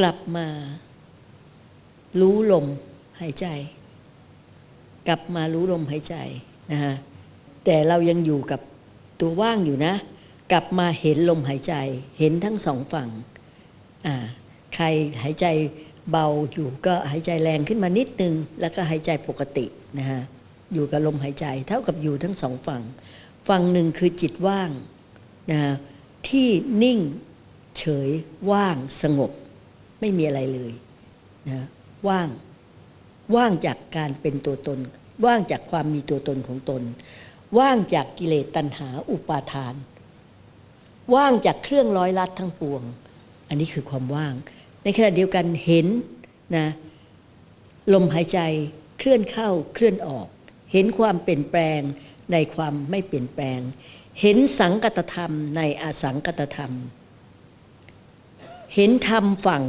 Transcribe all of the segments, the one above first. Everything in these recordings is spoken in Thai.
กลับมา รู้ลมหายใจ กลับมารู้ลมหายใจนะฮะแต่เรายังอยู่กับตัวว่างอยู่นะ กลับมาเห็นลมหายใจ เห็นทั้งสองฝั่งอ่าใครหายใจเบาอยู่ก็หายใจแรงขึ้นมานิดนึง แล้วก็หายใจปกตินะฮะอยู่กับลมหายใจ เท่ากับอยู่ทั้งสองฝั่ง ฝั่งหนึ่งคือจิตว่างนะฮะที่นิ่งเฉยว่างสงบ ไม่มีอะไรเลยนะว่างว่างจากการเป็นตัวตน ว่างจากความมีตัวตนของตน ว่างจากกิเลสตัณหาอุปาทาน ว่างจากเครื่องร้อยลัดทั้งปวง อันนี้คือความว่าง ในขณะเดียวกันเห็นนะลมหายใจเคลื่อนเข้าเคลื่อนออก เห็นความเปลี่ยนแปลงในความไม่เปลี่ยนแปลง เห็นสังกตธรรมในอสังกตธรรม เห็นธรรมฝั่ง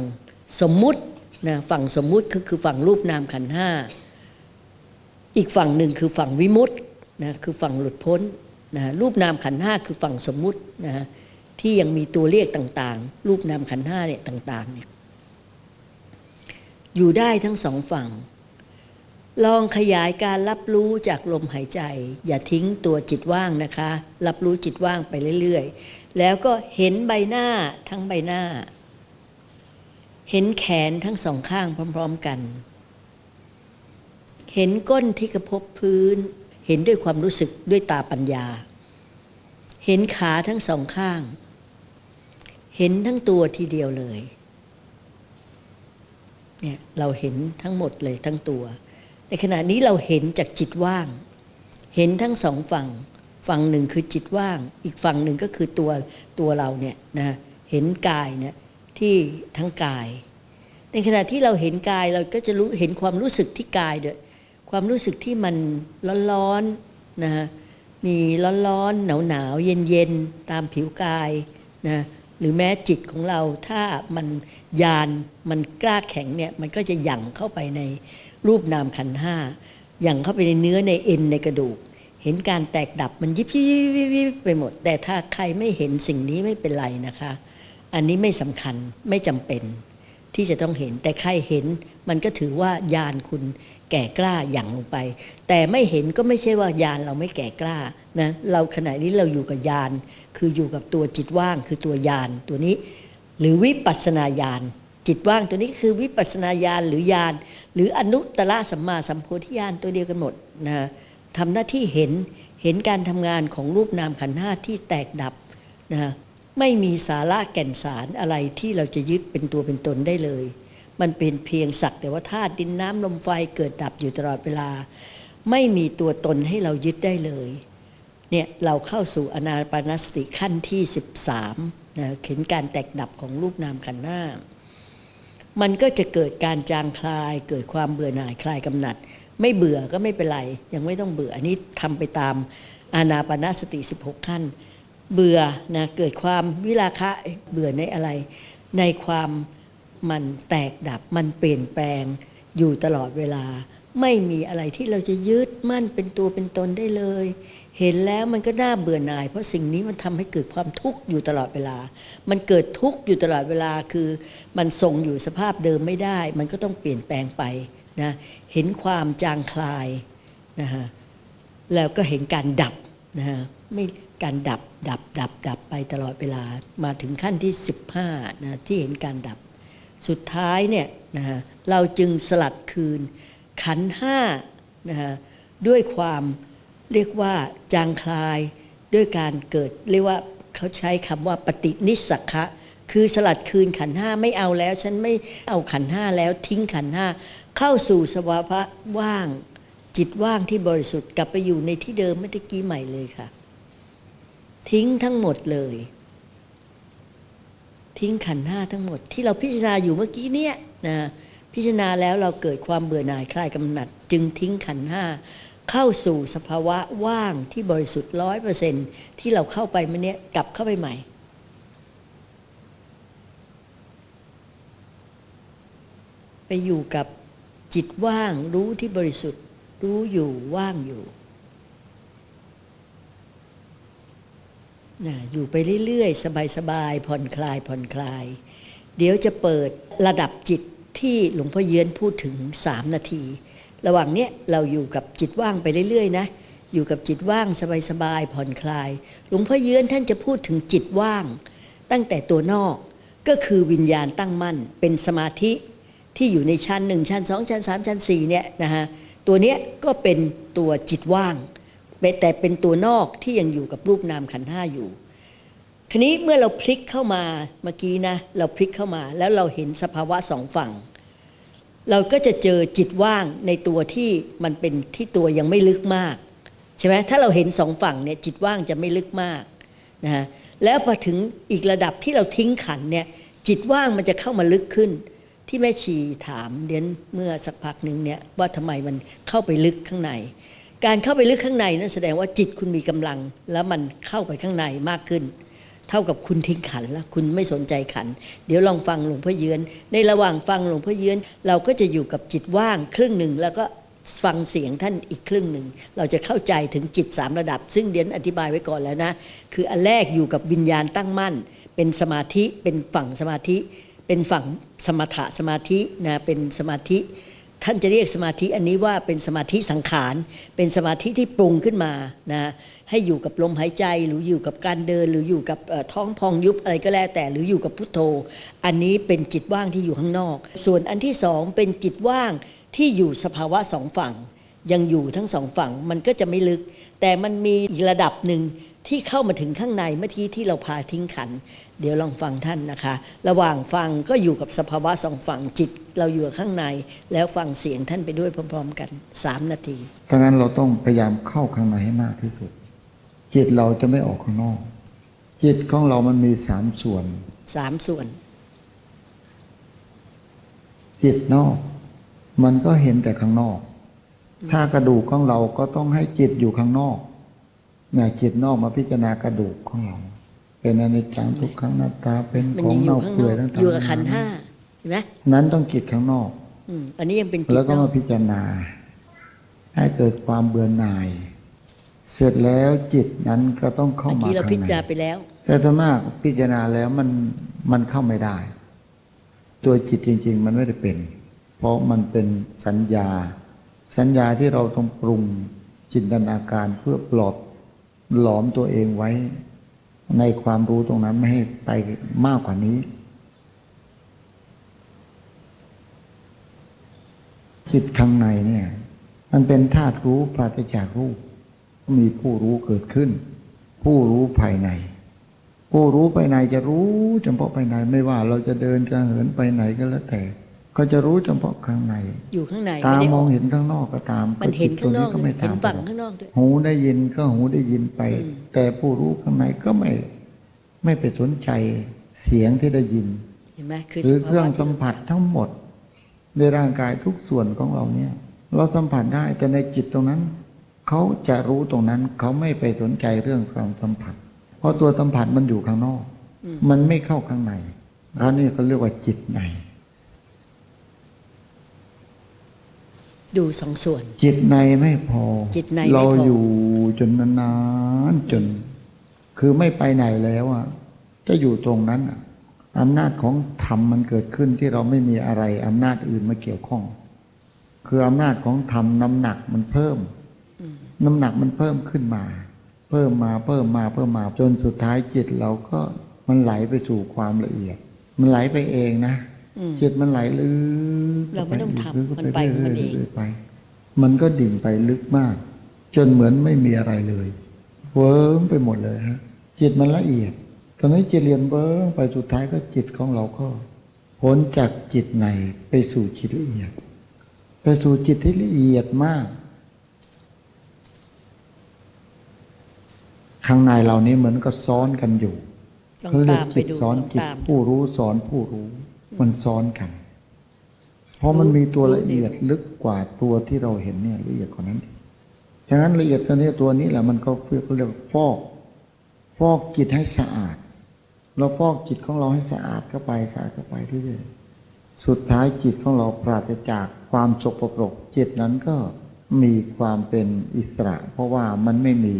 สมมุตินะฝั่งสมมุติคือคือฝั่งรูปนามขันธ์ห้าอีกฝั่งหนึ่งคือฝั่งวิมุตตินะคือฝั่งหลุดพ้นนะรูปนามขันธ์ห้าคือฝั่งสมมุตินะที่ยังมีตัวเลขต่างๆ รูปนามขันธ์ห้าเนี่ยต่างๆเนี่ยอยู่ได้ทั้งสองฝั่ง ลองขยายการรับรู้จากลมหายใจ อย่าทิ้งตัวจิตว่างนะคะ รับรู้จิตว่างไปเรื่อยๆ แล้วก็เห็นใบหน้าทั้งใบหน้า เห็นแขนทั้งสองข้างพร้อม ๆกัน เห็นก้นที่กระทบพื้น เห็นด้วยความรู้สึกด้วยตาปัญญา เห็นขาทั้งสองข้าง เห็นทั้งตัวทีเดียวเลยเนี่ยเราเห็นทั้งหมดเลยทั้งตัว ในขณะนี้เราเห็นจากจิตว่าง เห็นทั้งสองฝั่ง ฝั่งหนึ่งคือจิตว่าง อีกฝั่งหนึ่งก็คือตัวตัวเราเนี่ยนะเห็นกายเนี่ยที่ทั้งกาย ในขณะที่เราเห็นกายเราก็จะรู้เห็นความรู้สึกที่กายด้วย ความรู้สึกที่มันร้อนๆนะฮะมีร้อนๆหนาวๆเย็นๆตามผิวกายนะหรือแม้จิตของเราถ้ามันยานมันกล้าแข็งเนี่ยมันก็จะหยั่งเข้าไปในรูปนามขันห้าหยั่งเข้าไปในเนื้อในเอ็นในกระดูก เห็นการแตกดับมันยิบยิบยิบยิบไปหมด แต่ถ้าใครไม่เห็นสิ่งนี้ไม่เป็นไรนะคะ อันนี้ไม่สำคัญไม่จำเป็น ที่จะต้องเห็น แต่ใครเห็นมันก็ถือว่ายานคุณแก่กล้าอย่างลงไป แต่ไม่เห็นก็ไม่ใช่ว่ายานเราไม่แก่กล้านะเราขณะนี้เราอยู่กับยาน คืออยู่กับตัวจิตว่าง คือตัวยานตัวนี้ หรือวิปัสนาญาณจิตว่างตัวนี้คือวิปัสสนาญาณหรือญาณหรืออนุตตรสัมมาสัมโพธิญาณตัวเดียวกันหมดนะทำหน้าที่เห็นเห็นการทำงานของรูปนามขันธ์ห้าที่แตกดับนะ ไม่มีสาระแก่นสารอะไรที่เราจะยึดเป็นตัวเป็นตนได้เลย มันเป็นเพียงสักแต่ว่าธาตุดินน้ำลมไฟเกิดดับอยู่ตลอดเวลา ไม่มีตัวตนให้เรายึดได้เลย เนี่ยเราเข้าสู่อนาปานสติขั้นที่ 13นะเห็นการแตกดับของรูปนามขันธ์หน้า มันก็จะเกิดการจางคลายเกิดความเบื่อหน่ายคลายกำหนัด ไม่เบื่อก็ไม่เป็นไร ยังไม่ต้องเบื่ออันนี้ทำไปตามอานาปานสติ 16 ขั้น เบื่อนะเกิดความวิราคะเบื่อในอะไร ในความมันแตกดับมันเปลี่ยนแปลงอยู่ตลอดเวลา ไม่มีอะไรที่เราจะยึดมั่นเป็นตัวเป็นตนได้เลย เห็นแล้วมันก็น่าเบื่อหน่าย เพราะสิ่งนี้มันทำให้เกิดความทุกข์อยู่ตลอดเวลา มันเกิดทุกข์อยู่ตลอดเวลาคือ มันทรงอยู่สภาพเดิมไม่ได้ มันก็ต้องเปลี่ยนแปลงไปนะเห็นความจางคลายนะฮะแล้วก็เห็นการดับนะฮะไม่ การดับดับดับดับไปตลอดเวลามาถึงขั้นที่ 15นะที่เห็นการดับ สุดท้ายเนี่ยนะฮะเราจึงสลัดคืนขันห้านะฮะด้วยความเรียกว่าจางคลายด้วยการเกิดเรียกว่าเขาใช้คำว่าปฏินิสักะคือสลัดคืนขันห้าไม่เอาแล้ว ฉันไม่เอาขันห้าแล้วทิ้งขันห้าเข้าสู่สภาวะว่างจิตว่างที่บริสุทธิ์กลับไปอยู่ในที่เดิมเมื่อกี้ใหม่เลยค่ะ ทิ้งทั้งหมดเลย ทิ้งขันห้าทั้งหมด ที่เราพิจารณาอยู่เมื่อกี้เนี่ยนะพิจารณาแล้วเราเกิดความเบื่อหน่ายคลายกำหนัด จึงทิ้งขันห้าเข้าสู่สภาวะว่างที่บริสุทธิ์ร้อยเปอร์เซนที่เราเข้าไปเมื่อนี้ยกลับเข้าไปใหม่ ไปอยู่กับจิตว่างรู้ที่บริสุทธิ์รู้อยู่ว่างอยู่ นะอยู่ไปเรื่อยๆ สบายๆผ่อนคลายผ่อนคลาย เดี๋ยวจะเปิดระดับจิตที่หลวงพ่อเยือนพูดถึงสามนาที ระหว่างเนี้ยเราอยู่กับจิตว่างไปเรื่อยๆนะอยู่กับจิตว่างสบายๆผ่อนคลาย หลวงพ่อเยือนท่านจะพูดถึงจิตว่าง ตั้งแต่ตัวนอกก็คือวิญญาณตั้งมั่น เป็นสมาธิที่อยู่ในชั้นหนึ่งชั้นสองชั้นสามชั้นสี่เนี่ยนะฮะตัวเนี้ยก็เป็นตัวจิตว่าง แต่เป็นตัวนอกที่ยังอยู่กับรูปนามขันห้าอยู่ครนี้เมื่อเราพลิกเข้ามาเมื่อกี้นะเราพลิกเข้ามาแล้วเราเห็นสภาวะสองฝั่ง เราก็จะเจอจิตว่างในตัวที่มันเป็นที่ตัวยังไม่ลึกมากใช่ไหมถ้าเราเห็นสองฝั่งเนี่ยจิตว่างจะไม่ลึกมากนะฮะแล้วพอถึงอีกระดับที่เราทิ้งขันเนี่ยจิตว่างมันจะเข้ามาลึกขึ้น ที่แม่ชีถามเดียนเมื่อสักพักหนึ่งเนี่ยว่าทำไมมันเข้าไปลึกข้างใน การเข้าไปลึกข้างในนั่นแสดงว่าจิตคุณมีกำลัง แล้วมันเข้าไปข้างในมากขึ้น เท่ากับคุณทิ้งขันแล้วคุณไม่สนใจขัน เดี๋ยวลองฟังหลวงพ่อเยือน ในระหว่างฟังหลวงพ่อเยือน เราก็จะอยู่กับจิตว่างครึ่งหนึ่งแล้วก็ฟังเสียงท่านอีกครึ่งหนึ่ง เราจะเข้าใจถึงจิตสามระดับ ซึ่งเดียนอธิบายไว้ก่อนแล้วนะ คืออันแรกอยู่กับวิญญาณตั้งมั่น เป็นสมาธิเป็นฝั่งสมาธิ เป็นฝั่งสมถะสมาธินะเป็นสมาธิ ท่านจะเรียกสมาธิอันนี้ว่าเป็นสมาธิสังขาร เป็นสมาธิที่ปรุงขึ้นมานะให้อยู่กับลมหายใจหรืออยู่กับการเดิน หรืออยู่กับท้องพองยุบอะไรก็แล้วแต่หรืออยู่กับพุทโธ อันนี้เป็นจิตว่างที่อยู่ข้างนอก ส่วนอันที่สองเป็นจิตว่างที่อยู่สภาวะสองฝั่ง ยังอยู่ทั้งสองฝั่งมันก็จะไม่ลึก แต่มันมีระดับหนึ่ง ที่เข้ามาถึงข้างในเมื่อกี้ที่เราพาทิ้งขัน เดี๋ยวลองฟังท่านนะคะ ระหว่างฟังก็อยู่กับสภาวะสองฝั่งจิต เราอยู่ข้างใน แล้วฟังเสียงท่านไปด้วยพร้อม ๆ กันสามนาทีดังนั้นเราต้องพยายามเข้าข้างในให้มากที่สุด จิตเราจะไม่ออกข้างนอก จิตของเรามันมีสามส่วนสามส่วน จิตนอก มันก็เห็นแต่ข้างนอก ถ้ากระดูกของเราก็ต้องให้จิตอยู่ข้างนอกเนี่ยจิตนอกมาพิจารณากระดูกของเรา เป็นอนิจจังทุกขังหน้าตาเป็นมันของยังอยู่เน่าข้างนเปื่ออยกต่างๆอยู่กับขันธ์ห้าเห็นไหมนั้นต้องจิตข้างนอกอืมอันนี้ยังเป็นจิตแล้วก็นอมากพิจารณา ให้เกิดความเบื่อหน่าย เสร็จแล้วจิตนั้นก็ต้องเข้าเมื่อมากี้เราข้างพิจารในณาไปแล้ว แต่ถ้ามากพิจารณาแล้วมันมันเข้าไม่ได้ ตัวจิตจริง ๆ มันไม่ได้เป็น เพราะมันเป็นสัญญา สัญญาที่เราต้องปรุงจินตนาการเพื่อปลอบ หลอมตัวเองไว้ ในความรู้ตรงนั้นไม่ให้ไปมากกว่านี้จิตข้างในเนี่ย มันเป็นธาตุรู้ปราศจากรูปมีผู้รู้เกิดขึ้น ผู้รู้ภายใน ผู้รู้ภายในจะรู้เฉพาะภายในไม่ว่าเราจะเดินจะเหินไปไหนก็แล้วแต่ ก็จะรู้เฉพาะข้างใน อยู่ข้างในตาไม่ได้มออองกเห็นข้างนอกก็ตามมันเห็นจิตข้างนอกก็ไม่เห็ตานมฝั่งไปหรอกข้างนอกด้วยหูได้ยินก็หูได้ยินไปอืมแต่ผู้รู้ข้างในก็ไม่ ไม่ไปสนใจเสียงที่ได้ยินเห็นไหมคือหรือสเคภาวะรื่องที่สัมผัสทั้งหมด ในร่างกายทุกส่วนของเราเนี่ย เราสัมผัสได้แต่ในจิตตรงนั้นเขาจะรู้ตรงนั้นเขาไม่ไปสนใจเรื่องการสัมผัส เพราะตัวสัมผัสมันอยู่ข้างนอกอืมมันไม่เข้าข้างในเขานี่เขาเรียกว่าจิตใน ดูสองส่วน จิตในไม่พอ จิตในไม่พอเราอยู่จนนานๆจน คือไม่ไปไหนแล้วอะจะอยู่ตรงนั้นอะอำนาจของธรรมมันเกิดขึ้นที่เราไม่มีอะไรอำนาจอื่นมาเกี่ยวข้อง คืออำนาจของธรรมน้ำหนักมันเพิ่มอืมน้ำหนักมันเพิ่มขึ้นมา เพิ่มมาเพิ่มมาเพิ่มมาจนสุดท้ายจิตเราก็มันไหลไปสู่ความละเอียด มันไหลไปเองนะอืม จิตมันไหลลึกเราไม่ต้องทำลึกมันไปของมันเองรื่ยๆไป มันก็ดิ่งไปลึกมาก จนเหมือนไม่มีอะไรเลยเวิร์มไปหมดเลยฮะ จิตมันละเอียดตอนนี้จิตเรียนเวิร์มไปสุดท้ายก็จิตของเราก็พ้นจากจิตในไปสู่จิตละเอียด ไปสู่จิตที่ละเอียดมากข้างในเรานี้เหมือนก็ซ้อนกันอยู่ลองเขาเรียตากมไปจิตดูซ้อนลองจิตตามผู้รู้สอนผู้รู้ มันซ้อนกัน เพราะมันมีตัวละเอียดลึกกว่าตัวที่เราเห็นเนี่ยละเอียดกว่านั้นฉะนั้นละเอียดตัวนี้ตัวนี้แหละมันก็เขาเรียกว่าฟอกฟอกจิตให้สะอาด เราฟอกจิตของเราให้สะอาดเข้าไปสะอาดเข้าไปเรื่อยๆสุดท้ายจิตของเราปราศจากความสกปรกจิตนั้นก็มีความเป็นอิสระ เพราะว่ามันไม่มี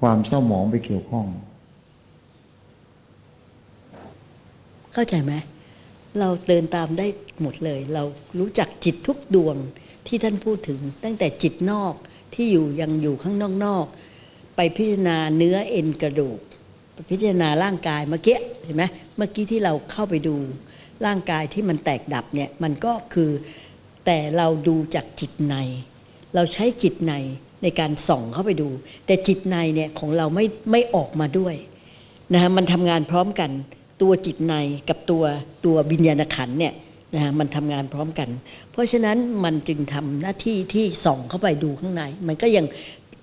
ความเศร้าหมองไปเกี่ยวข้อง เข้าใจไหม เราเดินตามได้หมดเลย เรารู้จักจิตทุกดวงที่ท่านพูดถึง ตั้งแต่จิตนอกที่อยู่ยังอยู่ข้างนอกๆไปพิจารณาเนื้อเอ็นกระดูกพิจารณาร่างกายเมื่อกี้เห็นไหมเมื่อกี้ที่เราเข้าไปดู ร่างกายที่มันแตกดับเนี่ยมันก็คือแต่เราดูจากจิตใน เราใช้จิตในในการส่องเข้าไปดู แต่จิตในเนี่ยของเราไม่ไม่ออกมาด้วยนะฮะมันทำงานพร้อมกัน ตัวจิตในกับตัวตัววิญญาณขันเนี่ยนะฮะมันทำงานพร้อมกัน เพราะฉะนั้นมันจึงทำหน้าที่ที่ส่องเข้าไปดูข้างใน มันก็ยัง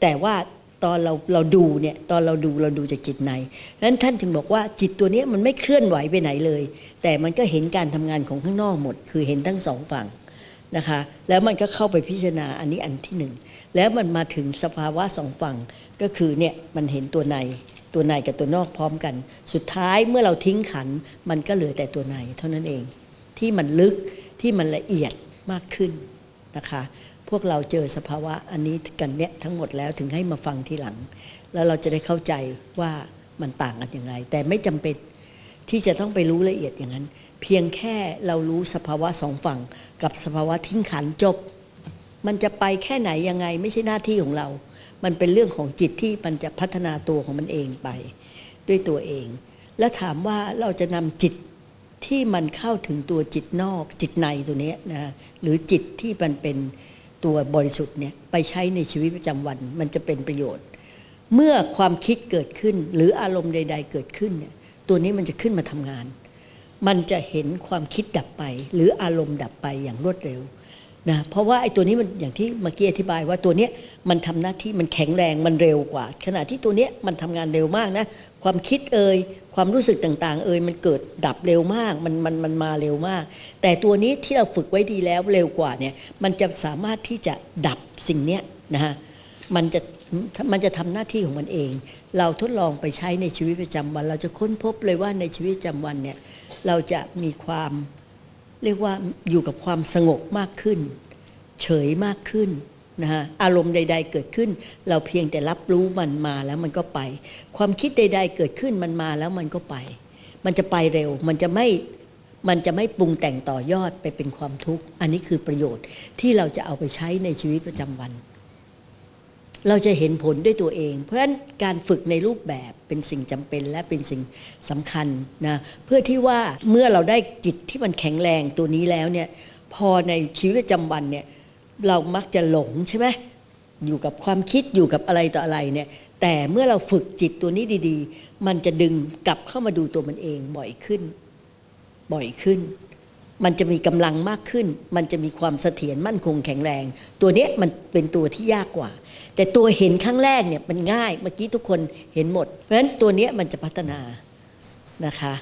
แต่ว่าตอนเราเราดูเนี่ยตอนเราดูเราดูจากจิตในนั้นท่านถึงบอกว่าจิตตัวนี้มันไม่เคลื่อนไหวไปไหนเลย แต่มันก็เห็นการทำงานของข้างนอกหมด คือเห็นทั้งสองฝั่งนะคะแล้วมันก็เข้าไปพิจารณาอันนี้อันที่หนึ่งแล้วมันมาถึงสภาวะสองฝั่งก็คือเนี่ยมันเห็นตัวใน ตัวในกับตัวนอกพร้อมกัน สุดท้ายเมื่อเราทิ้งขัน มันก็เหลือแต่ตัวในเท่านั้นเอง ที่มันลึกที่มันละเอียดมากขึ้นนะคะ พวกเราเจอสภาวะอันนี้กันเนี่ยทั้งหมดแล้วถึงให้มาฟังทีหลัง แล้วเราจะได้เข้าใจว่ามันต่างกันอย่างไร แต่ไม่จำเป็นที่จะต้องไปรู้ละเอียดอย่างนั้น เพียงแค่เรารู้สภาวะสองฝั่ง กับสภาวะทิ้งขันจบ มันจะไปแค่ไหนยังไง ไม่ใช่หน้าที่ของเรา มันเป็นเรื่องของจิตที่มันจะพัฒนาตัวของมันเองไป ด้วยตัวเอง แล้วถามว่าเราจะนำจิตที่มันเข้าถึงตัวจิตนอก จิตในตัวนี้นะหรือจิตที่มันเป็นตัวบริสุทธิ์เนี่ยไปใช้ในชีวิตประจำวัน มันจะเป็นประโยชน์ เมื่อความคิดเกิดขึ้น หรืออารมณ์ใด ๆ เกิดขึ้นเนี่ยตัวนี้มันจะขึ้นมาทำงาน มันจะเห็นความคิดดับไป หรืออารมณ์ดับไปอย่างรวดเร็ว นะเพราะว่าไอ้ตัวนี้มันอย่างที่เมื่อกี้อธิบายว่าตัวเนี้ยมันทำหน้าที่มันแข็งแรงมันเร็วกว่า ขณะที่ตัวเนี้ยมันทำงานเร็วมากนะความคิดเอ่ยความรู้สึกต่างๆ เอ่ยมันเกิดดับเร็วมากมันมันมันมาเร็วมาก แต่ตัวนี้ที่เราฝึกไว้ดีแล้วเร็วกว่าเนี่ยมันจะสามารถที่จะดับสิ่งเนี้ยนะฮะมันจะมันจะทำหน้าที่ของมันเอง เราทดลองไปใช้ในชีวิตประจำวัน เราจะค้นพบเลยว่าในชีวิตประจำวันเนี่ยเราจะมีความ เรียกว่าอยู่กับความสงบมากขึ้น เฉยมากขึ้นนะฮะอารมณ์ใด ๆ เกิดขึ้น เราเพียงแต่รับรู้มันมาแล้วมันก็ไป ความคิดใด ๆ เกิดขึ้นมันมาแล้วมันก็ไป มันจะไปเร็ว มันจะไม่มันจะไม่ปรุงแต่งต่อยอดไปเป็นความทุกข์ อันนี้คือประโยชน์ที่เราจะเอาไปใช้ในชีวิตประจำวัน เราจะเห็นผลด้วยตัวเอง เพราะฉะนั้นการฝึกในรูปแบบเป็นสิ่งจำเป็นและเป็นสิ่งสำคัญนะเพื่อที่ว่าเมื่อเราได้จิตที่มันแข็งแรงตัวนี้แล้วเนี่ยพอในชีวิตประจำวันเนี่ยเรามักจะหลงใช่ไหมอยู่กับความคิดอยู่กับอะไรต่ออะไรเนี่ยแต่เมื่อเราฝึกจิตตัวนี้ดี ๆ มันจะดึงกลับเข้ามาดูตัวมันเองบ่อยขึ้น บ่อยขึ้น มันจะมีกำลังมากขึ้น มันจะมีความเสถียรมั่นคงแข็งแรง ตัวเนี้ยมันเป็นตัวที่ยากกว่า แต่ตัวเห็นครั้งแรกเนี่ยมันง่าย เมื่อกี้ทุกคนเห็นหมด เพราะฉะนั้นตัวเนี้ยมันจะพัฒนานะคะ